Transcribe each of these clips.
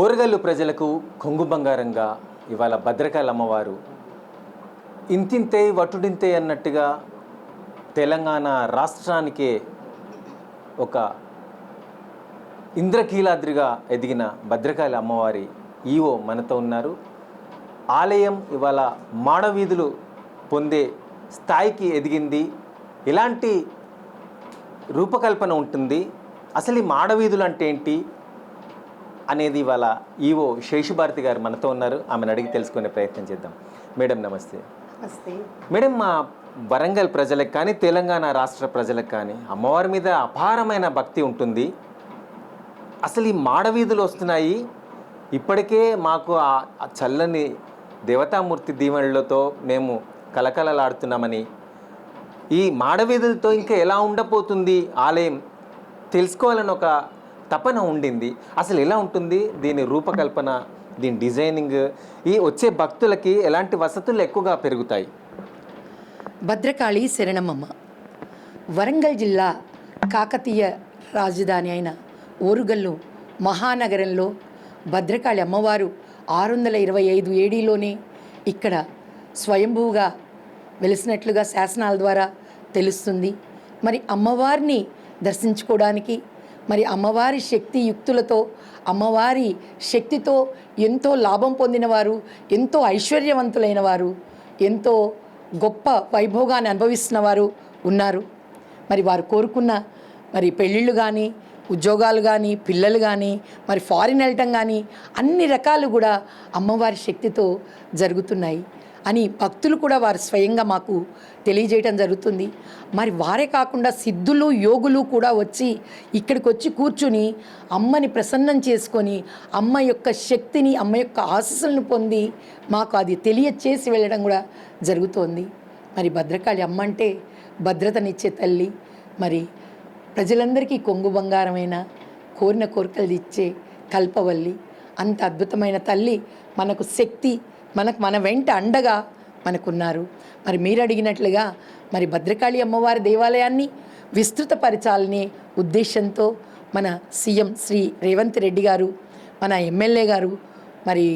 ఓరగల్లు ప్రజలకు కొంగు బంగారంగా ఇవాళ భద్రకాళ అమ్మవారు ఇంతింతే వటుడింతే అన్నట్టుగా తెలంగాణ రాష్ట్రానికే ఒక ఇంద్రకీలాద్రిగా ఎదిగిన భద్రకాళి అమ్మవారి ఈవో మనతో ఉన్నారు. ఆలయం ఇవాళ మానవీధులు పొందే స్థాయికి ఎదిగింది. ఇలాంటి రూపకల్పన ఉంటుంది. అసలు ఈ మాడవీధులు అంటే ఏంటి? అనేది ఇవాళ ఈవో శేషుభారతి గారు మనతో ఉన్నారు. ఆమెను అడిగి తెలుసుకునే ప్రయత్నం చేద్దాం. మేడం నమస్తే. నమస్తే. మేడం మా వరంగల్ ప్రజలకు కానీ తెలంగాణ రాష్ట్ర ప్రజలకు కానీ అమ్మవారి మీద అపారమైన భక్తి ఉంటుంది. అసలు ఈ మాడవీధులు వస్తున్నాయి. ఇప్పటికే మాకు ఆ ఆ చల్లని దేవతామూర్తి దీవెనలతో మేము కలకలలాడుతున్నామని ఈ మాడవీధులతో ఇంకా ఎలా ఉండబోతుంది ఆలయం? తెలుసుకోవాలని ఒక తపన ఉండింది. అసలు ఎలా ఉంటుంది? దీని రూపకల్పన దీని డిజైనింగ్ ఈ వచ్చే భక్తులకి ఎలాంటి వసతులు ఎక్కువగా పెరుగుతాయి? భద్రకాళి శరణమమ్మ వరంగల్ జిల్లా కాకతీయ రాజధాని అయిన ఓరుగల్లు మహానగరంలో భద్రకాళి అమ్మవారు ఆరు వందల ఇరవై ఐదు ఏడీలోనే ఇక్కడ స్వయంభూగా వెలిసినట్లుగా శాసనాల ద్వారా తెలుస్తుంది. మరి అమ్మవారిని దర్శించుకోవడానికి మరి అమ్మవారి శక్తి యుక్తులతో అమ్మవారి శక్తితో ఎంతో లాభం పొందినవారు ఎంతో ఐశ్వర్యవంతులైన వారు ఎంతో గొప్ప వైభోగాన్ని అనుభవిస్తున్న వారు ఉన్నారు. మరి వారు కోరుకున్న మరి పెళ్ళిళ్ళు కానీ ఉద్యోగాలు కానీ పిల్లలు కానీ మరి ఫారిన్ వెళ్ళటం కానీ అన్ని రకాలు కూడా అమ్మవారి శక్తితో జరుగుతున్నాయి. అని భక్తులు కూడా వారు స్వయంగా మాకు తెలియజేయటం జరుగుతుంది. మరి వారే కాకుండా సిద్ధులు యోగులు కూడా వచ్చి ఇక్కడికి వచ్చి కూర్చుని అమ్మని ప్రసన్నం చేసుకొని అమ్మ యొక్క శక్తిని అమ్మ యొక్క ఆశీస్సులను పొంది మాకు అది తెలియచేసి వెళ్ళడం కూడా జరుగుతోంది. మరి భద్రకాళి అమ్మ అంటే భద్రతనిచ్చే తల్లి. మరి ప్రజలందరికీ కొంగు బంగారమైన కోరిన కోరికలు ఇచ్చే కల్పవల్లి. అంత అద్భుతమైన తల్లి. మనకు శక్తి మనకు మన వెంట అండగా మనకున్నారు. మరి మీరు అడిగినట్లుగా మరి భద్రకాళి అమ్మవారి దేవాలయాన్ని విస్తృతపరచాలనే ఉద్దేశంతో మన సీఎం శ్రీ రేవంత్ రెడ్డి గారు మన ఎమ్మెల్యే గారు మరి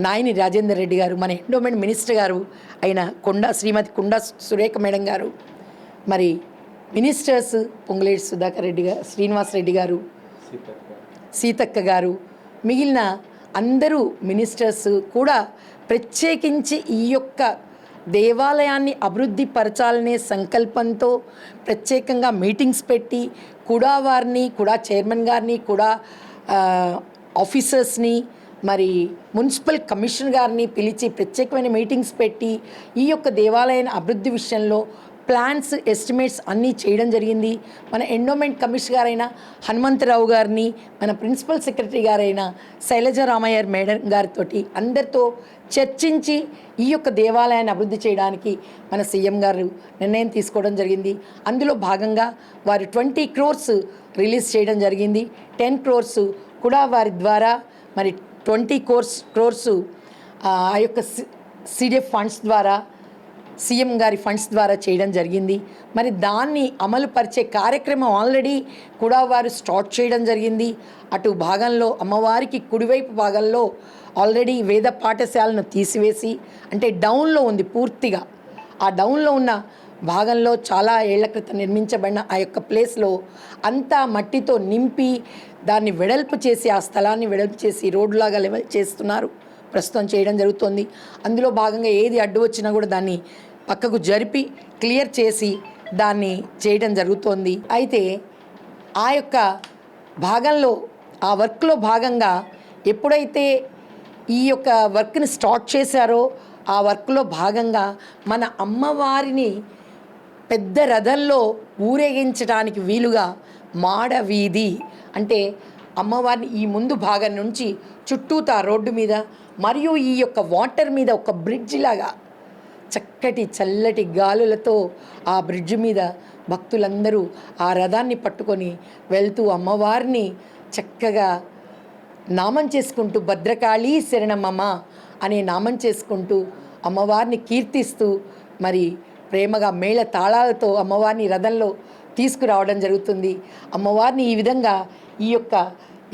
నాయని రాజేందర్ రెడ్డి గారు మన ఎండోమెంట్ మినిస్టర్ గారు అయిన కొండా శ్రీమతి కొండా సురేఖ మేడం గారు మరి మినిస్టర్స్ పొంగులేటి సుధాకర్ రెడ్డి గారు శ్రీనివాస్ రెడ్డి గారు సీతక్క గారు మిగిలిన అందరూ మినిస్టర్స్ కూడా ప్రత్యేకించి ఈ యొక్క దేవాలయాన్ని అభివృద్ధి పరచాలనే సంకల్పంతో ప్రత్యేకంగా మీటింగ్స్ పెట్టి కూడా వారిని కూడా చైర్మన్ గారిని కూడా ఆఫీసర్స్ని మరి మున్సిపల్ కమిషనర్ గారిని పిలిచి ప్రత్యేకమైన మీటింగ్స్ పెట్టి ఈ యొక్క దేవాలయాన్ని అభివృద్ధి విషయంలో ప్లాన్స్ ఎస్టిమేట్స్ అన్నీ చేయడం జరిగింది. మన ఎండోమెంట్ కమిషనర్ గారైన హనుమంతరావు గారిని మన ప్రిన్సిపల్ సెక్రటరీ గారైన శైలజ రామయ్య మేడం గారితో అందరితో చర్చించి ఈ యొక్క దేవాలయాన్ని అభివృద్ధి చేయడానికి మన సీఎం గారు నిర్ణయం తీసుకోవడం జరిగింది. అందులో భాగంగా వారు ట్వంటీ క్రోర్స్ రిలీజ్ చేయడం జరిగింది. టెన్ క్రోర్స్ కూడా వారి ద్వారా మరి ట్వంటీ కోర్స్ క్రోర్సు ఆ ఆ యొక్క సిడిఎఫ్ ఫండ్స్ ద్వారా సీఎం గారి ఫండ్స్ ద్వారా చేయడం జరిగింది. మరి దాన్ని అమలు పరిచే కార్యక్రమం ఆల్రెడీ కూడా వారు స్టార్ట్ చేయడం జరిగింది. అటు భాగంలో అమ్మవారికి కుడివైపు భాగంలో ఆల్రెడీ వేద పాఠశాలను తీసివేసి అంటే డౌన్లో ఉంది పూర్తిగా. ఆ డౌన్లో ఉన్న భాగంలో చాలా ఏళ్ళ క్రితం నిర్మించబడిన ఆ యొక్క ప్లేస్లో అంతా మట్టితో నింపి దాన్ని వెడల్పు చేసి ఆ స్థలాన్ని వెడల్పు చేసి రోడ్లాగా లెవెల్ చేస్తున్నారు. ప్రస్తుతం చేయడం జరుగుతోంది. అందులో భాగంగా ఏది అడ్డు వచ్చినా కూడా దాన్ని పక్కకు జరిపి క్లియర్ చేసి దాన్ని చేయడం జరుగుతోంది. అయితే ఆ యొక్క భాగంలో ఆ వర్క్లో భాగంగా ఎప్పుడైతే ఈ యొక్క వర్క్ని స్టార్ట్ చేశారో ఆ వర్క్లో భాగంగా మన అమ్మవారిని పెద్ద రథంలో ఊరేగించడానికి వీలుగా మాడ వీధి అంటే అమ్మవారిని ఈ ముందు భాగం నుంచి చుట్టూతా రోడ్డు మీద మరియు ఈ యొక్క వాటర్ మీద ఒక బ్రిడ్జ్ లాగా చక్కటి చల్లటి గాలులతో ఆ బ్రిడ్జ్ మీద భక్తులందరూ ఆ రథాన్ని పట్టుకొని వెళ్తూ అమ్మవారిని చక్కగా నామం చేసుకుంటూ భద్రకాళీ శరణమమ్మ అనే నామం చేసుకుంటూ అమ్మవారిని కీర్తిస్తూ మరి ప్రేమగా మేళ తాళాలతో అమ్మవారిని రథంలో తీసుకురావడం జరుగుతుంది. అమ్మవారిని ఈ విధంగా ఈ యొక్క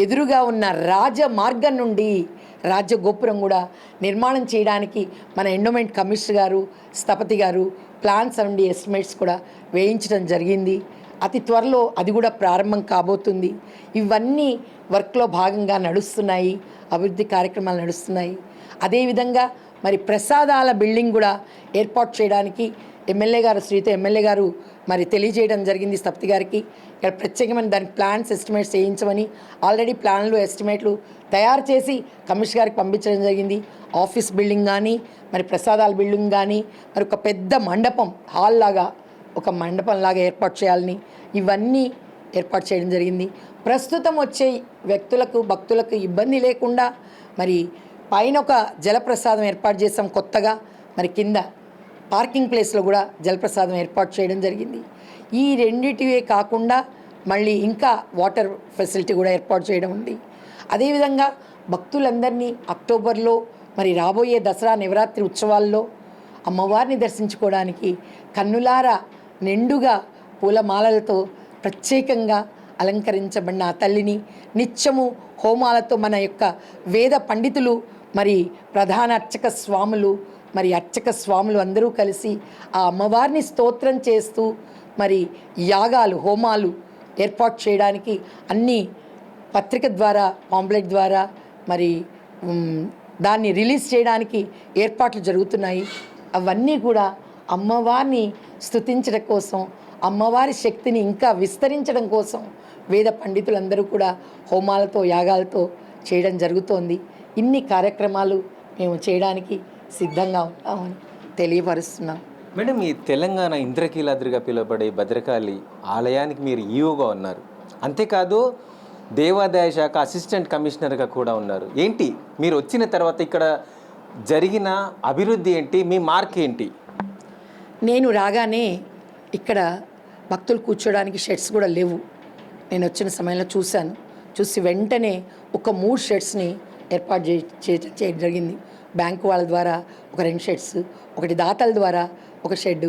ఎదురుగా ఉన్న రాజ మార్గం నుండి రాజగోపురం కూడా నిర్మాణం చేయడానికి మన ఎండోమెంట్ కమిషనర్ గారు స్థపతి గారు ప్లాన్స్ అండ్ ఎస్టిమేట్స్ కూడా వేయించడం జరిగింది. అతి త్వరలో అది కూడా ప్రారంభం కాబోతుంది. ఇవన్నీ వర్క్లో భాగంగా నడుస్తున్నాయి. అభివృద్ధి కార్యక్రమాలు నడుస్తున్నాయి. అదేవిధంగా మరి ప్రసాదాల బిల్డింగ్ కూడా ఏర్పాటు చేయడానికి ఎమ్మెల్యే గారు శ్రీతో ఎమ్మెల్యే గారు మరి తెలియజేయడం జరిగింది స్థప్తి గారికి. ఇక్కడ ప్రత్యేకమైన దానికి ప్లాన్స్ ఎస్టిమేట్స్ చేయించమని ఆల్రెడీ ప్లాన్లు ఎస్టిమేట్లు తయారు చేసి కమిషనర్ గారికి పంపించడం జరిగింది. ఆఫీస్ బిల్డింగ్ కానీ మరి ప్రసాదాల బిల్డింగ్ కానీ మరి ఒక పెద్ద మండపం హాల్ లాగా ఒక మండపం లాగా ఏర్పాటు చేయాలని ఇవన్నీ ఏర్పాటు చేయడం జరిగింది. ప్రస్తుతం వచ్చే వ్యక్తులకు భక్తులకు ఇబ్బంది లేకుండా మరి పైన ఒక జలప్రసాదం ఏర్పాటు చేసాం కొత్తగా. మరి కింద పార్కింగ్ ప్లేస్లో కూడా జలప్రసాదం ఏర్పాటు చేయడం జరిగింది. ఈ రెండిటివే కాకుండా మళ్ళీ ఇంకా వాటర్ ఫెసిలిటీ కూడా ఏర్పాటు చేయడం ఉంది. అదేవిధంగా భక్తులందరినీ అక్టోబర్లో మరి రాబోయే దసరా నవరాత్రి ఉత్సవాల్లో అమ్మవారిని దర్శించుకోవడానికి కన్నులారా నిండుగా పూలమాలలతో ప్రత్యేకంగా అలంకరించబడిన ఆ తల్లిని నిత్యము హోమాలతో మన యొక్క వేద పండితులు మరి ప్రధాన అర్చక స్వాములు మరి అర్చక స్వాములు అందరూ కలిసి ఆ అమ్మవారిని స్తోత్రం చేస్తూ మరి యాగాలు హోమాలు ఏర్పాటు చేయడానికి అన్ని పత్రిక ద్వారా పాంప్లెట్ ద్వారా మరి దాన్ని రిలీజ్ చేయడానికి ఏర్పాట్లు జరుగుతున్నాయి. అవన్నీ కూడా అమ్మవారిని స్తుతించడం కోసం అమ్మవారి శక్తిని ఇంకా విస్తరించడం కోసం వేద పండితులందరూ కూడా హోమాలతో యాగాలతో చేయడం జరుగుతోంది. ఇన్ని కార్యక్రమాలు మేము చేయడానికి సిద్ధంగా ఉంటామని తెలియపరుస్తున్నాం. మేడం ఈ తెలంగాణ ఇంద్రకీలాద్రిగా పిలువబడే భద్రకాళి ఆలయానికి మీరు ఈవోగా ఉన్నారు. అంతేకాదు దేవాదాయ శాఖ అసిస్టెంట్ కమిషనర్గా కూడా ఉన్నారు. ఏంటి? మీరు వచ్చిన తర్వాత ఇక్కడ జరిగిన అభివృద్ధి ఏంటి? మీ మార్క్ ఏంటి? నేను రాగానే ఇక్కడ భక్తులు కూర్చోడానికి షెడ్స్ కూడా లేవు. నేను వచ్చిన సమయంలో చూశాను. చూసి వెంటనే ఒక మూడు షెడ్స్ని ఏర్పాటు చేయడం జరిగింది. బ్యాంకు వాళ్ళ ద్వారా ఒక రెండు షెడ్స్ ఒకటి దాతల ద్వారా ఒక షెడ్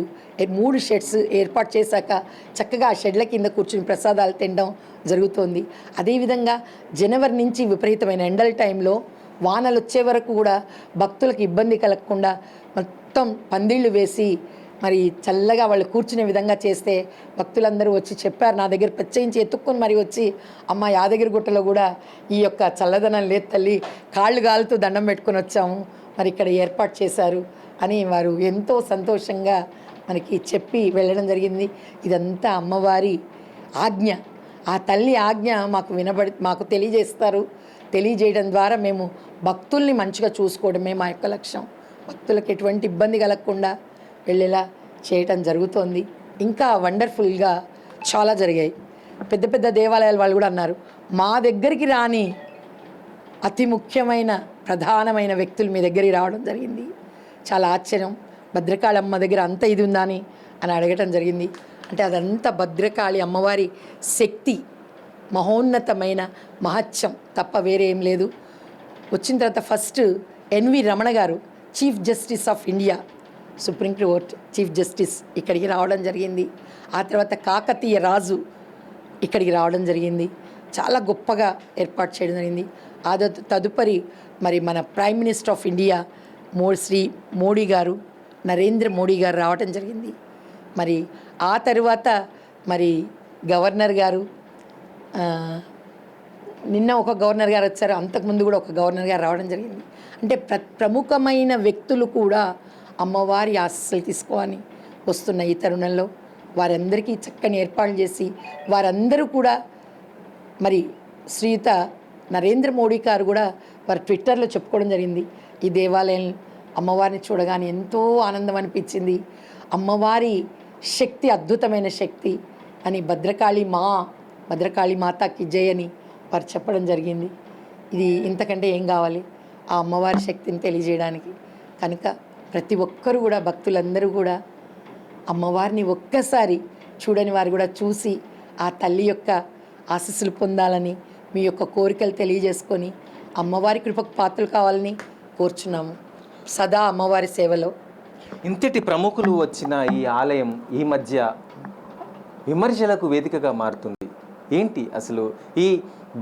మూడు షెడ్స్ ఏర్పాటు చేశాక చక్కగా ఆ షెడ్ల కింద కూర్చుని ప్రసాదాలు తినడం జరుగుతోంది. అదేవిధంగా జనవరి నుంచి విపరీతమైన ఎండల టైంలో వానలు వచ్చే వరకు కూడా భక్తులకు ఇబ్బంది కలగకుండా మొత్తం పందిళ్ళు వేసి మరి చల్లగా వాళ్ళు కూర్చునే విధంగా చేస్తే భక్తులందరూ వచ్చి చెప్పారు నా దగ్గర ప్రత్యేకించి ఎత్తుక్కొని మరి వచ్చి అమ్మ యాదగిరి గుట్టలో కూడా ఈ యొక్క చల్లదనం లేదు తల్లి కాళ్ళు గాలుతూ దండం పెట్టుకొని వచ్చాము మరి ఇక్కడ ఏర్పాటు చేశారు అని వారు ఎంతో సంతోషంగా మనకి చెప్పి వెళ్ళడం జరిగింది. ఇదంతా అమ్మవారి ఆజ్ఞ. ఆ తల్లి ఆజ్ఞ మాకు వినబడి మాకు తెలియజేస్తారు. తెలియజేయడం ద్వారా మేము భక్తుల్ని మంచిగా చూసుకోవడమే మా యొక్క లక్ష్యం. భక్తులకు ఎటువంటి ఇబ్బంది కలగకుండా వెళ్ళేలా చేయటం జరుగుతోంది. ఇంకా వండర్ఫుల్గా చాలా జరిగాయి. పెద్ద పెద్ద దేవాలయాలు వాళ్ళు కూడా అన్నారు. మా దగ్గరికి రాని అతి ముఖ్యమైన ప్రధానమైన వ్యక్తులు మీ దగ్గరికి రావడం జరిగింది. చాలా ఆశ్చర్యం. భద్రకాళి అమ్మ దగ్గర అంత ఇది ఉందా అని అని అడగటం జరిగింది. అంటే అదంతా భద్రకాళి అమ్మవారి శక్తి మహోన్నతమైన మహత్యం తప్ప వేరే ఏం లేదు. వచ్చిన తర్వాత ఫస్ట్ ఎన్వి రమణ గారు chief justice of India. Supreme court chief justice ఇక్కడికి రావడం జరిగింది. ఆ తర్వాత కాకతీయ రాజు ఇక్కడికి రావడం జరిగింది. చాలా గొప్పగా ఏర్పాటు చేయడం జరిగింది. ఆ తదుపరి మరి మన ప్రైమ్ మినిస్టర్ ఆఫ్ ఇండియా మో శ్రీ మోడీ గారు నరేంద్ర మోడీ గారు రావడం జరిగింది. మరి ఆ తరువాత మరి గవర్నర్ గారు నిన్న ఒక గవర్నర్ గారు వచ్చారు. అంతకుముందు కూడా ఒక గవర్నర్ గారు రావడం జరిగింది. అంటే ప్ర ప్రముఖమైన వ్యక్తులు కూడా అమ్మవారి ఆశస్సులు తీసుకోవాలని వస్తున్న ఈ తరుణంలో వారందరికీ చక్కని ఏర్పాట్లు చేసి వారందరూ కూడా మరి శ్రీయుత నరేంద్ర మోడీ గారు కూడా వారి ట్విట్టర్లో చెప్పుకోవడం జరిగింది. ఈ దేవాలయం అమ్మవారిని చూడగానే ఎంతో ఆనందం అనిపించింది. అమ్మవారి శక్తి అద్భుతమైన శక్తి అని భద్రకాళి మా భద్రకాళి మాతాకి జయ అని వారు చెప్పడం జరిగింది. ఇది ఇంతకంటే ఏం కావాలి? ఆ అమ్మవారి శక్తిని తెలియజేయడానికి. కనుక ప్రతి ఒక్కరు కూడా భక్తులందరూ కూడా అమ్మవారిని ఒక్కసారి చూడని వారు కూడా చూసి ఆ తల్లి యొక్క ఆశీస్సులు పొందాలని మీ యొక్క కోరికలు తెలియజేసుకొని అమ్మవారి కృపకు పాత్రలు కావాలని కోరుచున్నాము. సదా అమ్మవారి సేవలో. ఇంతటి ప్రముఖులు వచ్చిన ఈ ఆలయం ఈ మధ్య విమర్శలకు వేదికగా మారుతుంది. ఏంటి అసలు? ఈ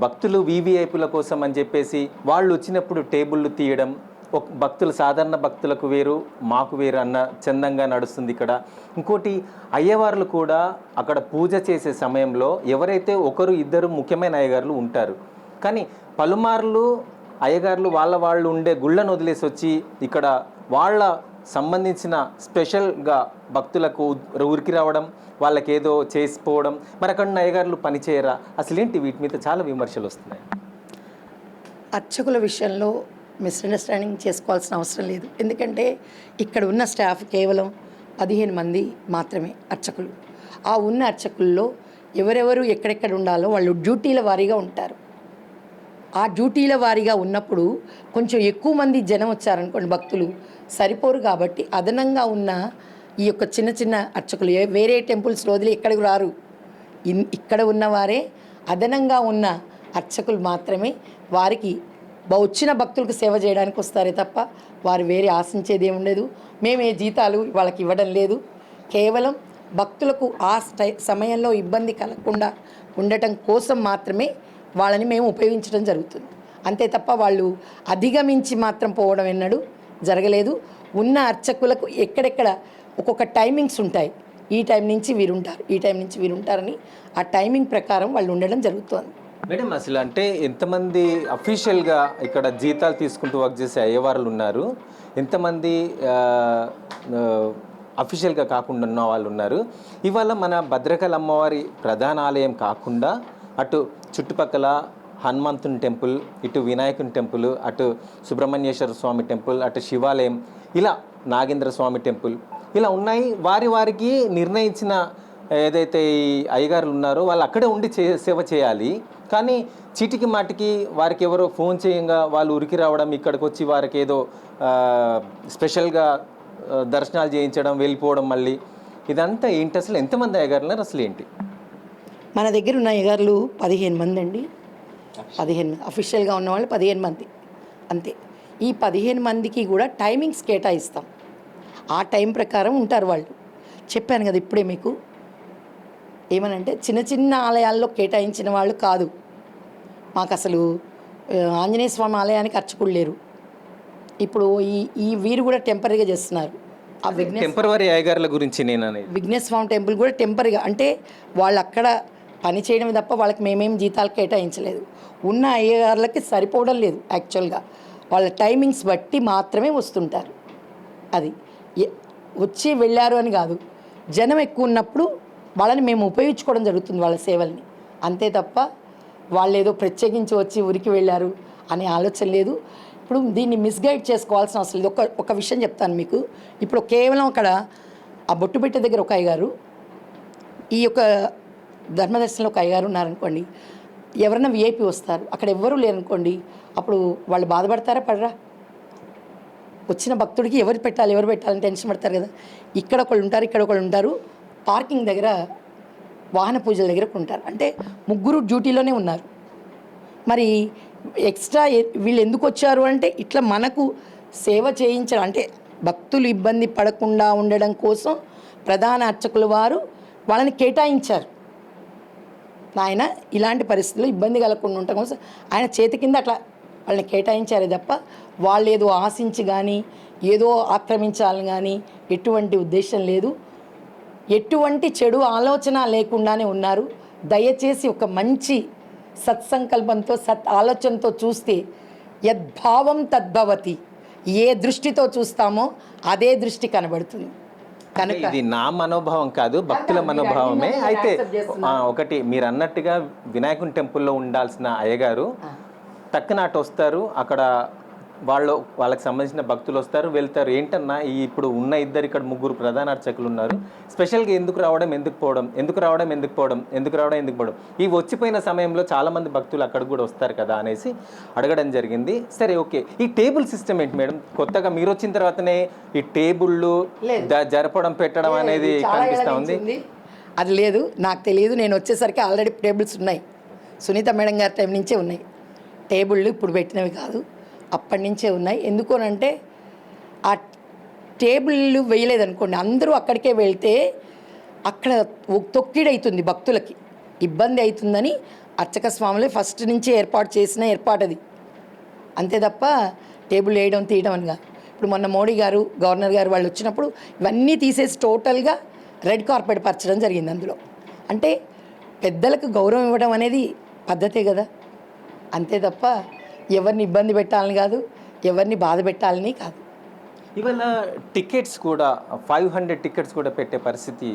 భక్తులు వీవీఐపీల కోసం అని చెప్పేసి వాళ్ళు వచ్చినప్పుడు టేబుళ్ళు తీయడం ఒక భక్తులు సాధారణ భక్తులకు వేరు మాకు వేరు అన్న చందంగా నడుస్తుంది ఇక్కడ. ఇంకోటి అయ్యవార్లు కూడా అక్కడ పూజ చేసే సమయంలో ఎవరైతే ఒకరు ఇద్దరు ముఖ్యమైన అయ్యగారులు ఉంటారు. కానీ పలుమార్లు అయ్యగారులు వాళ్ళ వాళ్ళు ఉండే గుళ్ళను వదిలేసి వచ్చి ఇక్కడ వాళ్ళ సంబంధించిన స్పెషల్గా భక్తులకు ఉరికి రావడం వాళ్ళకి ఏదో చేసిపోవడం మరి అక్కడ అయ్యగారులు పనిచేయరా? అసలేంటి వీటి మీద చాలా విమర్శలు వస్తున్నాయి. అర్చకుల విషయంలో మిస్అండర్స్టాండింగ్ చేసుకోవాల్సిన అవసరం లేదు. ఎందుకంటే ఇక్కడ ఉన్న స్టాఫ్ కేవలం పదిహేను మంది మాత్రమే అర్చకులు. ఆ ఉన్న అర్చకుల్లో ఎవరెవరు ఎక్కడెక్కడ ఉండాలో వాళ్ళు డ్యూటీల వారీగా ఉంటారు. ఆ డ్యూటీల వారీగా ఉన్నప్పుడు కొంచెం ఎక్కువ మంది జనం వచ్చారనుకోండి భక్తులు సరిపోరు కాబట్టి అదనంగా ఉన్న ఈ యొక్క చిన్న చిన్న అర్చకులు ఏ- వేరే టెంపుల్స్ రోజులు ఎక్కడికి రారు. ఇన్- ఇక్కడ ఉన్నవారే అదనంగా ఉన్న అర్చకులు మాత్రమే వారికి వచ్చిన భక్తులకు సేవ చేయడానికి వస్తారే తప్ప వారు వేరే ఆశించేది ఏమి ఉండదు. మేము ఏ జీతాలు వాళ్ళకి ఇవ్వడం లేదు. కేవలం భక్తులకు ఆ స్టై సమయంలో ఇబ్బంది కలగకుండా ఉండటం కోసం మాత్రమే వాళ్ళని మేము ఉపయోగించడం జరుగుతుంది. అంతే తప్ప వాళ్ళు అధిగమించి మాత్రం పోవడం ఎన్నడు జరగలేదు. ఉన్న అర్చకులకు ఎక్కడెక్కడ ఒక్కొక్క టైమింగ్స్ ఉంటాయి. ఈ టైం నుంచి వీరుంటారు ఈ టైం నుంచి వీరుంటారని ఆ టైమింగ్ ప్రకారం వాళ్ళు ఉండడం జరుగుతుంది. మేడం అసలు అంటే ఎంతమంది అఫీషియల్గా ఇక్కడ జీతాలు తీసుకుంటూ వర్క్ చేసే అయ్యవారులు ఉన్నారు? ఎంతమంది అఫీషియల్గా కాకుండా ఉన్న వాళ్ళు ఉన్నారు? ఇవాళ మన భద్రకాళ అమ్మవారి ప్రధాన ఆలయం కాకుండా అటు చుట్టుపక్కల హనుమంతుని టెంపుల్ ఇటు వినాయకుని టెంపుల్ అటు సుబ్రహ్మణ్యేశ్వర స్వామి టెంపుల్ అటు శివాలయం ఇలా నాగేంద్ర స్వామి టెంపుల్ ఇలా ఉన్నాయి. వారి వారికి నిర్ణయించిన ఏదైతే ఈ అయ్యగారులు ఉన్నారో వాళ్ళు అక్కడే ఉండి చే సేవ చేయాలి. కానీ చీటికి మాటికి వారికి ఎవరో ఫోన్ చేయంగా వాళ్ళు ఉరికి రావడం ఇక్కడికి వచ్చి వారికి ఏదో స్పెషల్గా దర్శనాలు చేయించడం వెళ్ళిపోవడం మళ్ళీ. ఇదంతా ఏంటి అసలు? ఎంతమంది అయ్యగారులు ఉన్నారు అసలు ఏంటి? మన దగ్గర ఉన్న అయ్యగారులు పదిహేను మంది అండి. పదిహేను అఫీషియల్గా ఉన్న వాళ్ళు పదిహేను మంది. అంతే. ఈ పదిహేను మందికి కూడా టైమింగ్స్ కేటాయిస్తాం. ఆ టైం ప్రకారం ఉంటారు వాళ్ళు. చెప్పాను కదా ఇప్పుడే మీకు. ఏమనంటే చిన్న చిన్న ఆలయాల్లో కేటాయించిన వాళ్ళు కాదు. మాకు అసలు ఆంజనేయ స్వామి ఆలయానికి అర్చకులు లేరు. ఇప్పుడు ఈ ఈ వీరు కూడా టెంపరీగా చేస్తున్నారు. ఆ విఘ్నేశ్వర టెంపరవరీ అయ్యగారుల గురించి నేను అనేది విఘ్నేశ్వర స్వామి టెంపుల్ కూడా టెంపరీగా అంటే వాళ్ళు అక్కడ పని చేయడమే తప్ప వాళ్ళకి మేమేం జీతాలు కేటాయించలేదు. ఉన్న అయ్యగారులకి సరిపోవడం లేదు యాక్చువల్గా. వాళ్ళ టైమింగ్స్ బట్టి మాత్రమే వస్తుంటారు. అది వచ్చి వెళ్ళారు అని కాదు. జనం ఎక్కువ ఉన్నప్పుడు వాళ్ళని మేము ఉపయోగించుకోవడం జరుగుతుంది వాళ్ళ సేవల్ని. అంతే తప్ప వాళ్ళు ఏదో ప్రత్యేకించి వచ్చి ఉరికి వెళ్ళారు అనే ఆలోచన లేదు. ఇప్పుడు దీన్ని మిస్గైడ్ చేసుకోవాల్సిన అవసరం లేదు. ఒక ఒక విషయం చెప్తాను మీకు. ఇప్పుడు కేవలం అక్కడ ఆ బొట్టుబిట్ట దగ్గర ఒక అయ్యగారు ఈ యొక్క ధర్మదర్శనంలో ఒక అయ్యగారు ఉన్నారనుకోండి ఎవరైనా విఐపి వస్తారు అక్కడ ఎవ్వరూ లేరనుకోండి అప్పుడు వాళ్ళు బాధపడతారా? పడరా? వచ్చిన భక్తుడికి ఎవరు పెట్టాలి ఎవరు పెట్టాలని టెన్షన్ పడతారు కదా. ఇక్కడ ఒకళ్ళు ఉంటారు ఇక్కడ ఒకళ్ళు ఉంటారు. పార్కింగ్ దగ్గర వాహన పూజల దగ్గర ఉంటారు. అంటే ముగ్గురు డ్యూటీలోనే ఉన్నారు. మరి ఎక్స్ట్రా వీళ్ళు ఎందుకు వచ్చారు అంటే ఇట్లా మనకు సేవ చేయించడం అంటే భక్తులు ఇబ్బంది పడకుండా ఉండడం కోసం ప్రధాన అర్చకుల వారు వాళ్ళని కేటాయించారు. ఆయన ఇలాంటి పరిస్థితుల్లో ఇబ్బంది కలగకుండా ఉండటం కోసం ఆయన చేతి కింద అట్లా వాళ్ళని కేటాయించారే తప్ప వాళ్ళు ఏదో ఆశించి కానీ ఏదో ఆక్రమించాలని కానీ ఎటువంటి ఉద్దేశం లేదు. ఎటువంటి చెడు ఆలోచన లేకుండానే ఉన్నారు. దయచేసి ఒక మంచి సత్సంకల్పంతో సత్ ఆలోచనతో చూస్తే యద్భావం తద్భవతి. ఏ దృష్టితో చూస్తామో అదే దృష్టి కనబడుతుంది. కనుక ఇది నా మనోభావం కాదు భక్తుల మనోభావమే. అయితే ఒకటి మీరు అన్నట్టుగా వినాయకుని టెంపుల్లో ఉండాల్సిన అయ్యగారు టక్కున అటు వస్తారు అక్కడ వాళ్ళు వాళ్ళకి సంబంధించిన భక్తులు వస్తారు వెళ్తారు. ఏంటన్నా ఈ ఇప్పుడు ఉన్న ఇద్దరు ఇక్కడ ముగ్గురు ప్రధాన అర్చకులు ఉన్నారు. స్పెషల్గా ఎందుకు రావడం ఎందుకు పోవడం ఎందుకు రావడం ఎందుకు పోవడం ఎందుకు రావడం ఎందుకు పోవడం. ఈ వచ్చిపోయిన సమయంలో చాలా మంది భక్తులు అక్కడికి కూడా వస్తారు కదా అనేసి అడగడం జరిగింది. సరే ఓకే. ఈ టేబుల్ సిస్టమ్ ఏంటి మేడం? కొత్తగా మీరు వచ్చిన తర్వాతనే ఈ టేబుళ్ళు జరపడం పెట్టడం అనేది కనిపిస్తా ఉంది. అది లేదు. నాకు తెలియదు. నేను వచ్చేసరికి ఆల్రెడీ టేబుల్స్ ఉన్నాయి. సునీత మేడం గారి టైం నుంచే ఉన్నాయి. టేబుళ్ళు ఇప్పుడు పెట్టినవి కాదు. అప్పటి నుంచే ఉన్నాయి. ఎందుకోనంటే ఆ టేబుళ్ళు వేయలేదనుకోండి అందరూ అక్కడికే వెళ్తే అక్కడ ఒ- తొక్కిడవుతుంది భక్తులకి. ఇబ్బంది అవుతుందని అర్చక స్వాములే ఫస్ట్ నుంచి ఏర్పాటు చేసిన ఏర్పాటు అది అంతే తప్ప టేబుల్ వేయడం తీయడం అనగా ఇప్పుడు మొన్న మోడీ గారు గవర్నర్ గారు వాళ్ళు వచ్చినప్పుడు ఇవన్నీ తీసేసి టోటల్గా రెడ్ కార్పెట్ పరచడం జరిగింది అందులో. అంటే పెద్దలకు గౌరవం ఇవ్వడం అనేది పద్ధతే కదా. అంతే తప్ప ఎవరిని ఇబ్బంది పెట్టాలని కాదు ఎవరిని బాధ పెట్టాలని కాదు. ఇవాళ టికెట్స్ కూడా ఫైవ్ హండ్రెడ్ టికెట్స్ కూడా పెట్టే పరిస్థితి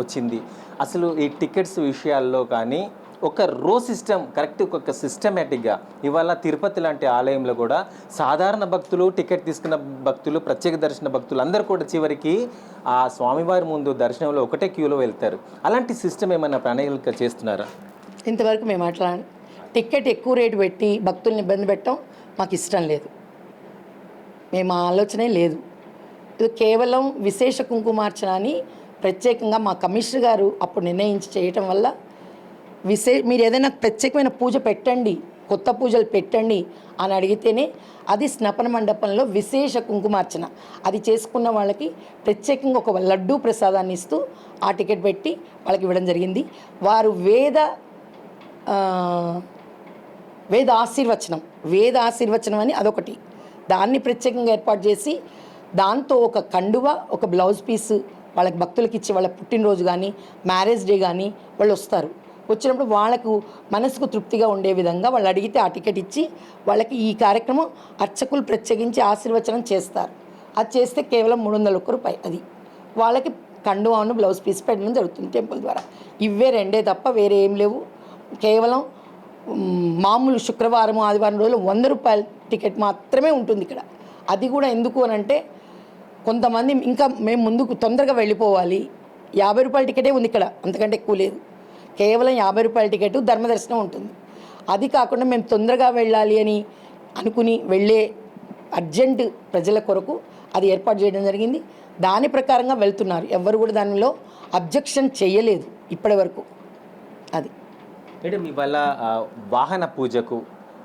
వచ్చింది. అసలు ఈ టికెట్స్ విషయాల్లో కానీ ఒక రో సిస్టమ్ కరెక్ట్ ఒక సిస్టమేటిక్గా ఇవాళ తిరుపతి లాంటి ఆలయంలో కూడా సాధారణ భక్తులు టికెట్ తీసుకున్న భక్తులు ప్రత్యేక దర్శన భక్తులు అందరూ కూడా చివరికి ఆ స్వామివారి ముందు దర్శనంలో ఒకటే క్యూలో వెళ్తారు. అలాంటి సిస్టమ్ ఏమైనా ప్రణాళిక చేస్తున్నారా? ఇంతవరకు మేము అట్లా టికెట్ ఎక్కువ రేటు పెట్టి భక్తుల్ని ఇబ్బంది పెట్టడం మాకు ఇష్టం లేదు. మేము ఆ ఆలోచనే లేదు. ఇది కేవలం విశేష కుంకుమార్చన అని ప్రత్యేకంగా మా కమిషనర్ గారు అప్పుడు నిర్ణయించి చేయటం వల్ల విశే మీరు ఏదైనా ప్రత్యేకమైన పూజ పెట్టండి కొత్త పూజలు పెట్టండి అని అడిగితేనే అది స్నపన మండపంలో విశేష కుంకుమార్చన. అది చేసుకున్న వాళ్ళకి ప్రత్యేకంగా ఒక లడ్డూ ప్రసాదాన్ని ఇస్తూ ఆ టికెట్ పెట్టి వాళ్ళకి ఇవ్వడం జరిగింది. వారు వేద వేద ఆశీర్వచనం. వేద ఆశీర్వచనం అని అదొకటి. దాన్ని ప్రత్యేకంగా ఏర్పాటు చేసి దాంతో ఒక కండువ ఒక బ్లౌజ్ పీస్ వాళ్ళకి భక్తులకి ఇచ్చి వాళ్ళ పుట్టినరోజు కానీ మ్యారేజ్ డే కానీ వాళ్ళు వస్తారు. వచ్చినప్పుడు వాళ్ళకు మనసుకు తృప్తిగా ఉండే విధంగా వాళ్ళు అడిగితే ఆ టికెట్ ఇచ్చి వాళ్ళకి ఈ కార్యక్రమం అర్చకులు ప్రత్యేకించి ఆశీర్వచనం చేస్తారు. అది చేస్తే కేవలం మూడు వందల ఒక్క రూపాయి అది. వాళ్ళకి కండువాను బ్లౌజ్ పీస్ పెట్టడం జరుగుతుంది టెంపుల్ ద్వారా. ఇవే రెండే తప్ప వేరే ఏం లేవు. కేవలం మామూలు శుక్రవారం ఆదివారం రోజులు వంద రూపాయల టికెట్ మాత్రమే ఉంటుంది ఇక్కడ. అది కూడా ఎందుకు అని అంటే కొంతమంది ఇంకా మేము ముందుకు తొందరగా వెళ్ళిపోవాలి. యాభై రూపాయల టికెటే ఉంది ఇక్కడ అంతకంటే ఎక్కువ లేదు. కేవలం యాభై రూపాయల టికెట్ ధర్మదర్శనం ఉంటుంది. అది కాకుండా మేము తొందరగా వెళ్ళాలి అని అనుకుని వెళ్ళే అర్జెంట్ ప్రజల కొరకు అది ఏర్పాటు చేయడం జరిగింది. దాని ప్రకారంగా వెళ్తున్నారు. ఎవరు కూడా దానిలో అబ్జెక్షన్ చేయలేదు ఇప్పటి వరకు. అది. మేడం ఇవాళ వాహన పూజకు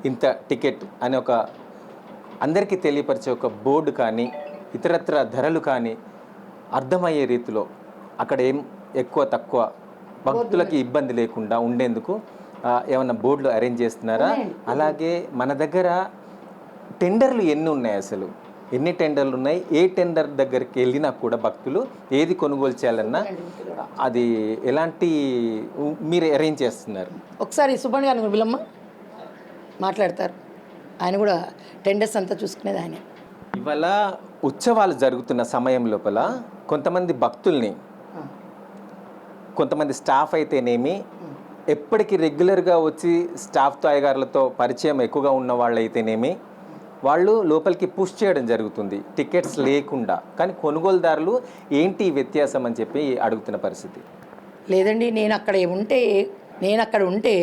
ఇంత టికెట్ అనే ఒక అందరికీ తెలియపరిచే ఒక బోర్డు కానీ ఇతరత్ర ధరలు కానీ అర్థమయ్యే రీతిలో అక్కడ ఏం ఎక్కువ తక్కువ భక్తులకి ఇబ్బంది లేకుండా ఉండేందుకు ఆ, ఏమన్నా బోర్డులు అరేంజ్ చేస్తున్నారా? అలాగే మన దగ్గర టెండర్లు ఎన్ని ఉన్నాయి అసలు? ఎన్ని టెండర్లు ఉన్నాయి? ఏ టెండర్ దగ్గరికి వెళ్ళినా కూడా భక్తులు ఏది కొనుగోలు చేయాలన్నా అది ఎలాంటి మీరు అరేంజ్ చేస్తున్నారు? ఒకసారి సుబ్బణ్ గారిని విలమ్మ మాట్లాడతారు. ఆయన కూడా టెండర్స్ అంతా చూసుకునేది ఆయనే. ఇవాళ ఉత్సవాలు జరుగుతున్న సమయం లోపల కొంతమంది భక్తుల్ని కొంతమంది స్టాఫ్ అయితేనేమి ఎప్పటికీ రెగ్యులర్గా వచ్చి స్టాఫ్తో అయ్యగారులతో పరిచయం ఎక్కువగా ఉన్న వాళ్ళు అయితేనేమి వాళ్ళు లోపలికి పుష్ చేయడం జరుగుతుంది. టికెట్స్ లేకుండా. కానీ కొనుగోలుదారులు ఏంటి వ్యత్యాసం అని చెప్పి అడుగుతున్న పరిస్థితి? లేదండి నేను అక్కడ ఉంటే నేను అక్కడ ఉంటే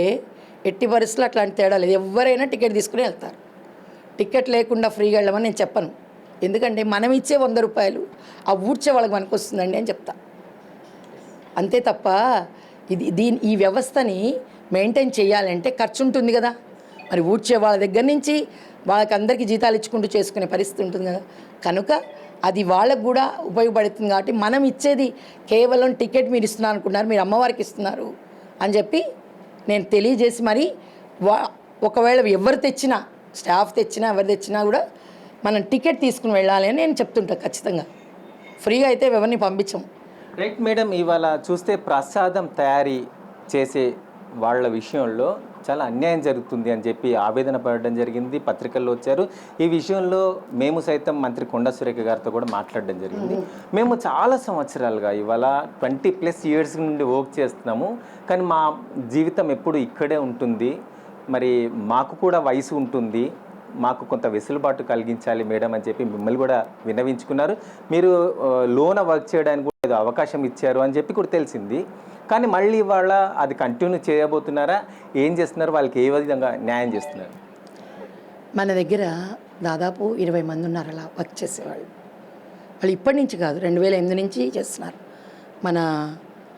ఎట్టి పరిస్థితులు అట్లాంటి తేడా లేదు. ఎవరైనా టికెట్ తీసుకుని వెళ్తారు. టికెట్ లేకుండా ఫ్రీగా వెళ్ళమని నేను చెప్పను. ఎందుకంటే మనం ఇచ్చే వంద రూపాయలు ఆ ఊడ్చే వాళ్ళకి మనకు వస్తుందండి అని చెప్తా. అంతే తప్ప ఇది దీని ఈ వ్యవస్థని మెయింటైన్ చేయాలంటే ఖర్చు ఉంటుంది కదా. మరి ఊడ్చే వాళ్ళ దగ్గర నుంచి వాళ్ళకి అందరికీ జీతాలు ఇచ్చుకుంటూ చేసుకునే పరిస్థితి ఉంటుంది కదా. కనుక అది వాళ్ళకు కూడా ఉపయోగపడుతుంది కాబట్టి మనం ఇచ్చేది కేవలం టికెట్ మీరు ఇస్తున్నారు అనుకున్నారు మీరు అమ్మవారికి ఇస్తున్నారు అని చెప్పి నేను తెలియజేసి మరి వా ఒకవేళ ఎవరు తెచ్చినా స్టాఫ్ తెచ్చినా ఎవరు తెచ్చినా కూడా మనం టికెట్ తీసుకుని వెళ్ళాలి అని నేను చెప్తుంటా ఖచ్చితంగా. ఫ్రీగా అయితే ఎవరిని పంపించం. రైట్ మేడం ఇవాళ చూస్తే ప్రసాదం తయారీ చేసే వాళ్ళ విషయంలో చాలా అన్యాయం జరుగుతుంది అని చెప్పి ఆవేదన పడడం జరిగింది. పత్రికల్లో వచ్చారు. ఈ విషయంలో మేము సైతం మంత్రి కొండ సురేఖ గారితో కూడా మాట్లాడడం జరిగింది. మేము చాలా సంవత్సరాలుగా ఇవాళ ట్వంటీ ప్లస్ ఇయర్స్ నుండి వర్క్ చేస్తున్నాము. కానీ మా జీవితం ఎప్పుడు ఇక్కడే ఉంటుంది. మరి మాకు కూడా వయసు ఉంటుంది. మాకు కొంత వెసులుబాటు కలిగించాలి మేడం అని చెప్పి మిమ్మల్ని కూడా విన్నవించుకున్నారు. మీరు లోన వర్క్ చేయడానికి కూడా ఏదో అవకాశం ఇచ్చారు అని చెప్పి కూడా తెలిసింది. కానీ మళ్ళీ వాళ్ళ అది కంటిన్యూ చేయబోతున్నారా? ఏం చేస్తున్నారు? వాళ్ళకి ఏ విధంగా న్యాయం చేస్తున్నారు? మన దగ్గర దాదాపు ఇరవై మంది ఉన్నారు అలా వర్క్ చేసేవాళ్ళు. వాళ్ళు ఇప్పటి నుంచి కాదు రెండు వేల ఎనిమిది నుంచి చేస్తున్నారు. మన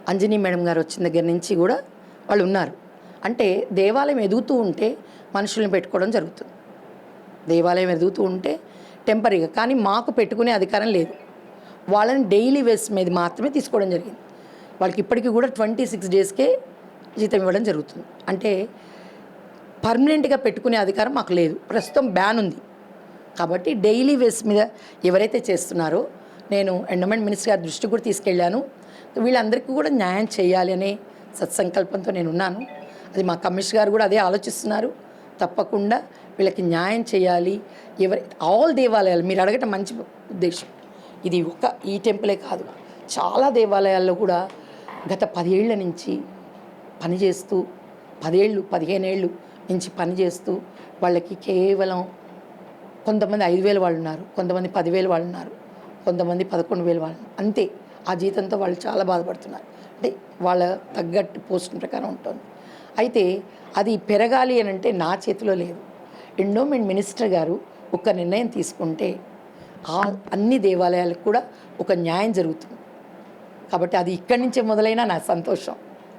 అంజనీ మేడం గారు వచ్చిన దగ్గర నుంచి కూడా వాళ్ళు ఉన్నారు. అంటే దేవాలయం ఎదుగుతూ ఉంటే మనుషుల్ని పెట్టుకోవడం జరుగుతుంది. దేవాలయం ఎదుగుతూ ఉంటే టెంపరీగా కానీ మాకు పెట్టుకునే అధికారం లేదు. వాళ్ళని డైలీ వేస్ మీద మాత్రమే తీసుకోవడం జరిగింది. వాళ్ళకి ఇప్పటికీ కూడా ట్వంటీ సిక్స్ డేస్కే జీతం ఇవ్వడం జరుగుతుంది. అంటే పర్మనెంట్గా పెట్టుకునే అధికారం మాకు లేదు. ప్రస్తుతం బ్యాన్ ఉంది. కాబట్టి డైలీ వేస్ మీద ఎవరైతే చేస్తున్నారో నేను ఎండమెంట్ మినిస్టర్ గారి దృష్టి కూడా తీసుకెళ్ళాను. వీళ్ళందరికీ కూడా న్యాయం చేయాలి అనే సత్సంకల్పంతో నేను ఉన్నాను. అది మా కమిషనర్ గారు కూడా అదే ఆలోచిస్తున్నారు. తప్పకుండా వీళ్ళకి న్యాయం చేయాలి. ఎవరి ఆల్ దేవాలయాలు మీరు అడగటం మంచి ఉద్దేశం. ఇది ఒక ఈ టెంపులే కాదు. చాలా దేవాలయాల్లో కూడా గత పదేళ్ళ నుంచి పనిచేస్తూ పదేళ్ళు పదిహేనేళ్ళు నుంచి పనిచేస్తూ వాళ్ళకి కేవలం కొంతమంది ఐదు వేలు వాళ్ళు ఉన్నారు కొంతమంది పదివేలు వాళ్ళు ఉన్నారు కొంతమంది పదకొండు వేలు వాళ్ళు అంతే. ఆ జీతంతో వాళ్ళు చాలా బాధపడుతున్నారు. అంటే వాళ్ళ తగ్గట్టు పోస్ట్ ప్రకారం ఉంటుంది. అయితే అది పెరగాలి అని అంటే నా చేతిలో లేదు. ఎండోమెంట్ మినిస్టర్ గారు ఒక నిర్ణయం తీసుకుంటే ఆ అన్ని దేవాలయాలకు కూడా ఒక న్యాయం జరుగుతుంది. కాబట్టి అది ఇక్కడి నుంచే మొదలైనా నా సంతోషం.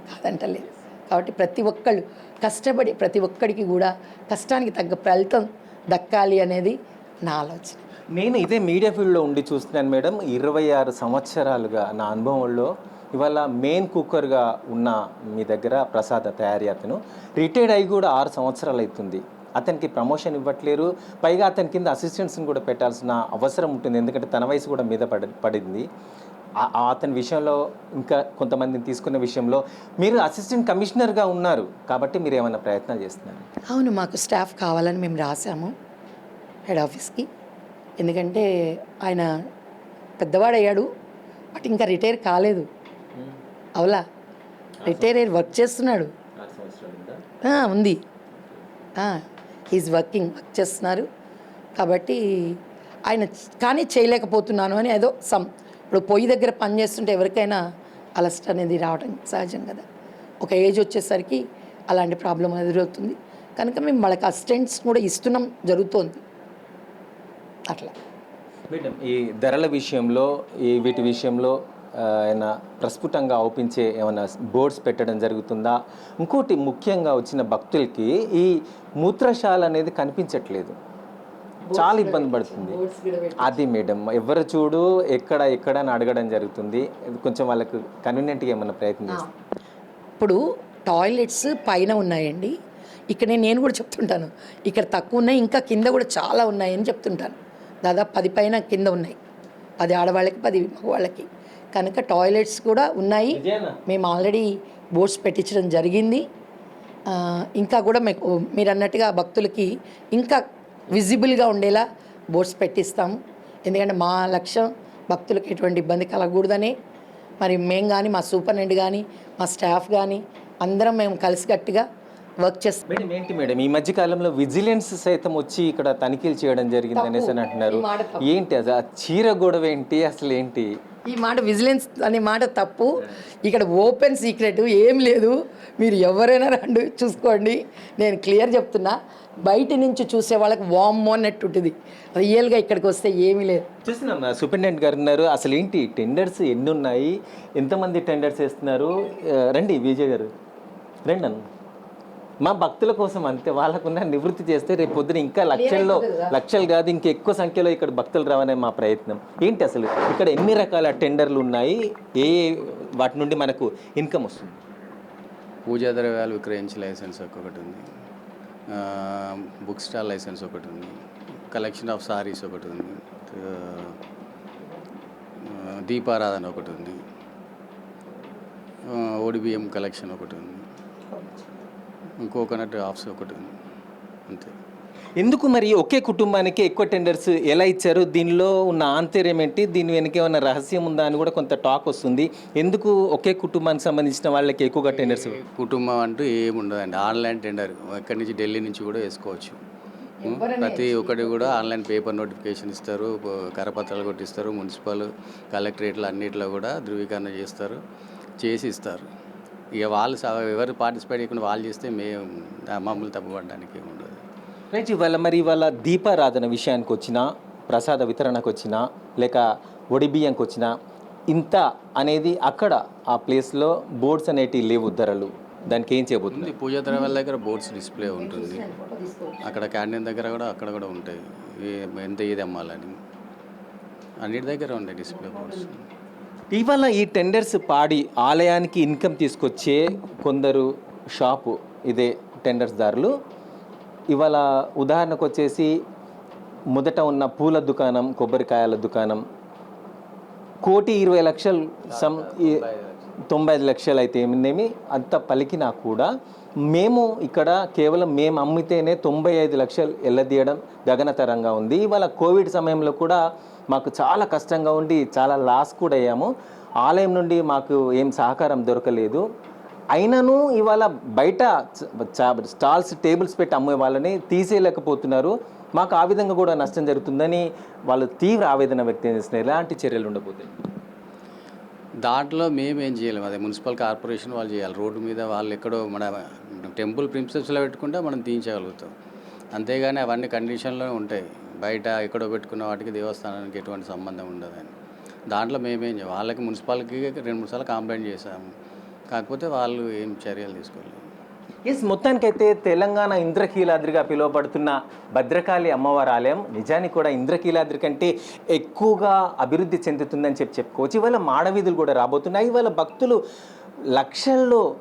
కాదంటలేదు కాబట్టి ప్రతి ఒక్కళ్ళు కష్టపడి ప్రతి ఒక్కడికి కూడా కష్టానికి తగ్గ ఫలితం దక్కాలి అనేది నా ఆలోచన. నేను ఇదే మీడియా ఫీల్డ్లో ఉండి చూస్తున్నాను మేడం. ఇరవై ఆరు సంవత్సరాలుగా నా అనుభవంలో ఇవాళ మెయిన్ కుక్కర్గా ఉన్న మీ దగ్గర ప్రసాద తయారీ అతను. రిటైర్డ్ అయి కూడా ఆరు సంవత్సరాలు అవుతుంది. అతనికి ప్రమోషన్ ఇవ్వట్లేరు. పైగా అతని కింద అసిస్టెంట్స్ని కూడా పెట్టాల్సిన అవసరం ఉంటుంది. ఎందుకంటే తన వయసు కూడా మీద పడి పడింది. అతని విషయంలో ఇంకా కొంతమందిని తీసుకున్న విషయంలో మీరు అసిస్టెంట్ కమిషనర్గా ఉన్నారు కాబట్టి మీరు ఏమైనా ప్రయత్నాలు చేస్తున్నారు? అవును మాకు స్టాఫ్ కావాలని మేము రాసాము హెడ్ ఆఫీస్కి. ఎందుకంటే ఆయన పెద్దవాడయ్యాడు బట్ ఇంకా రిటైర్ కాలేదు. అవులా? రిటైర్ అయ్యి వర్క్ చేస్తున్నాడు. ఉందా? ఈజ్ వర్కింగ్ వర్క్ చేస్తున్నారు. కాబట్టి ఆయన కానీ చేయలేకపోతున్నాను అని ఏదో సమ్ ఇప్పుడు పొయ్యి దగ్గర పని చేస్తుంటే ఎవరికైనా అలస్ట్ అనేది రావడం సహజం కదా. ఒక ఏజ్ వచ్చేసరికి అలాంటి ప్రాబ్లం ఎదురవుతుంది కనుక మేము వాళ్ళకి అసిస్టెంట్స్ కూడా ఇస్తున్నాం జరుగుతోంది. అట్లా. మేడం ఈ ధరల విషయంలో ఈ వీటి విషయంలో ఏమైనా ప్రస్ఫుటంగా అవుపించే ఏమైనా బోర్డ్స్ పెట్టడం జరుగుతుందా? ఇంకోటి ముఖ్యంగా వచ్చిన భక్తులకి ఈ మూత్రశాల అనేది కనిపించట్లేదు. చాలా ఇబ్బంది పడుతుంది. అది మేడం ఎవరు చూడు ఎక్కడ ఎక్కడ అని అడగడం జరుగుతుంది. ఇది కొంచెం వాళ్ళకు కన్వీనియంట్గా ఏమైనా ప్రయత్నం చేస్తాం. ఇప్పుడు టాయిలెట్స్ పైన ఉన్నాయండి. ఇక్కడ నేను కూడా చెప్తుంటాను. ఇక్కడ తక్కువ ఉన్నాయి ఇంకా కింద కూడా చాలా ఉన్నాయని చెప్తుంటాను. దాదాపు పది పైన కింద ఉన్నాయి. పది ఆడవాళ్ళకి పది మగవాళ్ళకి. కనుక టాయిలెట్స్ కూడా ఉన్నాయి? మేము ఆల్రెడీ బోర్డ్స్ పెట్టించడం జరిగింది. ఇంకా కూడా మీకు మీరు అన్నట్టుగా భక్తులకి ఇంకా విజిబుల్గా ఉండేలా బోర్డ్స్ పెట్టిస్తాము. ఎందుకంటే మా లక్ష్యం భక్తులకు ఎటువంటి ఇబ్బంది కలగకూడదని. మరి మేము కానీ మా సూపరింటెండెంట్ కానీ మా స్టాఫ్ కానీ అందరం మేము కలిసికట్టుగా వర్క్ చేస్తాం మేడం ఏంటి మేడం? ఈ మధ్య కాలంలో విజిలెన్స్ సైతం వచ్చి ఇక్కడ తనిఖీలు చేయడం జరిగింది అనేసి అని అంటున్నారు. ఏంటి అది? ఆ చీర గొడవ ఏంటి? అసలు ఏంటి? ఈ మాట విజిలెన్స్ అనే మాట తప్పు. ఇక్కడ ఓపెన్ సీక్రెట్ ఏం లేదు. మీరు ఎవరైనా రండి చూసుకోండి. నేను క్లియర్ చెప్తున్నా. బయట నుంచి చూసే వాళ్ళకి వామ్మో అన్నట్టు ఉంటుంది. రియల్గా ఇక్కడికి వస్తే ఏమీ లేదు. చూస్తున్నాం సూపరింటెండెంట్ గారు ఉన్నారు. అసలు ఏంటి? టెండర్స్ ఎన్ని ఉన్నాయి? ఎంతమంది టెండర్స్ వేస్తున్నారు? రండి విజయ్ గారు. రండి అన్న మా భక్తుల కోసం అంతే. వాళ్ళకున్న నివృత్తి చేస్తే రేపు పొద్దున ఇంకా లక్షల్లో లక్షలు కాదు ఇంకా ఎక్కువ సంఖ్యలో ఇక్కడ భక్తులు రావనే మా ప్రయత్నం. ఏంటి అసలు? ఇక్కడ ఎన్ని రకాల టెండర్లు ఉన్నాయి? ఏ వాటి నుండి మనకు ఇన్కమ్ వస్తుంది? పూజా ద్రవ్యాలు విక్రయించే లైసెన్స్ ఒకటి ఉంది. ఆ, బుక్ స్టాల్ లైసెన్స్ ఒకటి ఉంది. కలెక్షన్ ఆఫ్ సారీస్ ఒకటి ఉంది. ఆ, దీపారాధన ఒకటి ఉంది. ఓడిబిఎం కలెక్షన్ ఒకటి ఉంది. కోకోనట్ ఆఫ్స్ ఒకటి ఉంది. అంతే. ఎందుకు మరి ఒకే కుటుంబానికి ఎక్కువ టెండర్స్ ఎలా ఇచ్చారు? దీనిలో ఉన్న ఆంతర్యం ఏంటి? దీని వెనక ఏమైనా రహస్యం ఉందా అని కూడా కొంత టాక్ వస్తుంది. ఎందుకు ఒకే కుటుంబానికి సంబంధించిన వాళ్ళకి ఎక్కువగా టెండర్స్ కుటుంబం అంటూ ఏముండదండి. ఆన్లైన్ టెండర్ ఎక్కడి నుంచి? ఢిల్లీ నుంచి కూడా వేసుకోవచ్చు. ప్రతి ఒక్కటి కూడా ఆన్లైన్ పేపర్ నోటిఫికేషన్ ఇస్తారు. కరపత్రాలు కొట్టిస్తారు. మున్సిపల్ కలెక్టరేట్లు అన్నిట్లో కూడా ధృవీకరణ చేస్తారు. చేసి ఇస్తారు. ఇక వాళ్ళు ఎవరు పార్టిసిపేట్ చేయకుండా వాళ్ళు చేస్తే మేము మమ్మల్ని తప్పుపడడానికి ఉండదు రైట్ ఇవాళ మరి ఇవాళ దీపారాధన విషయానికి వచ్చినా ప్రసాద వితరణకు వచ్చినా లేక ఒడిబియ్యంకి వచ్చినా ఇంత అనేది అక్కడ ఆ ప్లేస్లో బోర్డ్స్ అనేటివి లేవు ధరలు దానికి ఏం చేయబోతుంది పూజా ద్రవ్యాల దగ్గర బోర్డ్స్ డిస్ప్లే ఉంటుంది. అక్కడ క్యాంటీన్ దగ్గర కూడా అక్కడ కూడా ఉంటాయి. ఎంత ఏది అమ్మాలని? అన్నిటి దగ్గర ఉంటాయి డిస్ప్లే బోర్డ్స్. ఇవాళ ఈ టెండర్స్ పాడి ఆలయానికి ఇన్కమ్ తీసుకొచ్చే కొందరు షాపు ఇదే టెండర్స్ దారులు ఇవాళ ఉదాహరణకు వచ్చేసి మొదట ఉన్న పూల దుకాణం కొబ్బరికాయల దుకాణం. కోటి ఇరవై లక్షలు సమ్ తొంభై ఐదు లక్షలు అయితే ఏమినేమి అంత పలికినా కూడా మేము ఇక్కడ కేవలం మేము అమ్మితేనే తొంభై ఐదు లక్షలు ఎల్లదీయడం గగనతరంగా ఉంది. ఇవాళ కోవిడ్ సమయంలో కూడా మాకు చాలా కష్టంగా ఉండి చాలా లాస్ కూడా అయ్యాము. ఆలయం నుండి మాకు ఏం సహకారం దొరకలేదు. అయినను ఇవాళ బయట స్టాల్స్ టేబుల్స్ పెట్టి అమ్మే వాళ్ళని తీసేయలేకపోతున్నారు. మాకు ఆ విధంగా కూడా నష్టం జరుగుతుందని వాళ్ళు తీవ్ర ఆవేదన వ్యక్తం చేస్తున్నారు. ఎలాంటి చర్యలు ఉండబోతాయి దాంట్లో మేము ఏం చేయలేము అదే మున్సిపల్ కార్పొరేషన్ వాళ్ళు చేయాలి. రోడ్డు మీద వాళ్ళు ఎక్కడో మన టెంపుల్ ప్రిన్సిపల్స్లో పెట్టుకుంటే మనం తీయించగలుగుతాం. అంతేగాని అవన్నీ కండిషన్లో ఉంటాయి. బయట ఎక్కడో పెట్టుకున్న వాటికి దేవస్థానానికి ఎటువంటి సంబంధం ఉండదని. దాంట్లో మేమేం చేయం వాళ్ళకి మున్సిపాలిటీకి రెండు మూడు సార్లు కంప్లైంట్ చేశాము. కాకపోతే వాళ్ళు ఏం చర్యలు తీసుకోలేదు. ఎస్ మొత్తానికైతే తెలంగాణ ఇంద్రకీలాద్రిగా పిలువబడుతున్న భద్రకాళి అమ్మవారి ఆలయం నిజానికి కూడా ఇంద్రకీలాద్రి కంటే ఎక్కువగా అభివృద్ధి చెందుతుందని చెప్పి చెప్పుకోవచ్చు. ఇవాళ మాడవీధులు కూడా రాబోతున్నాయి. ఇవాళ భక్తులు లక్షల్లో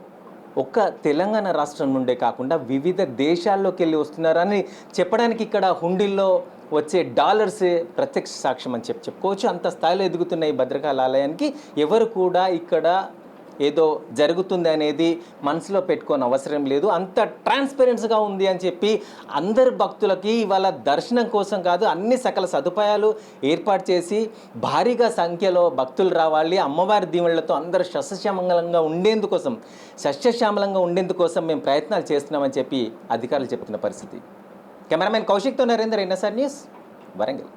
ఒక్క తెలంగాణ రాష్ట్రం నుండే కాకుండా వివిధ దేశాల్లోకి వెళ్ళి వస్తున్నారని చెప్పడానికి ఇక్కడ హుండీల్లో వచ్చే డాలర్సే ప్రత్యక్ష సాక్ష్యం అని చెప్పి చెప్పుకోవచ్చు. అంత స్థాయిలో ఎదుగుతున్న ఈ భద్రకాళి ఆలయానికి ఎవరు కూడా ఇక్కడ ఏదో జరుగుతుంది అనేది మనసులో పెట్టుకోని అవసరం లేదు. అంత ట్రాన్స్పరెన్స్గా ఉంది అని చెప్పి అందరు భక్తులకి ఇవాళ దర్శనం కోసం కాదు అన్ని సకల సదుపాయాలు ఏర్పాటు చేసి భారీగా సంఖ్యలో భక్తులు రావాలి. అమ్మవారి దీవెళ్ళతో అందరూ సస్యశ్యామలంగా ఉండేందుకోసం సస్యశ్యామలంగా ఉండేందుకోసం మేము ప్రయత్నాలు చేస్తున్నామని చెప్పి అధికారులు చెప్తున్న పరిస్థితి. కెమెరామెన్ కౌశిక్తో నరేందర్ ఎన్ఎస్ఆర్ న్యూస్ వరంగల్.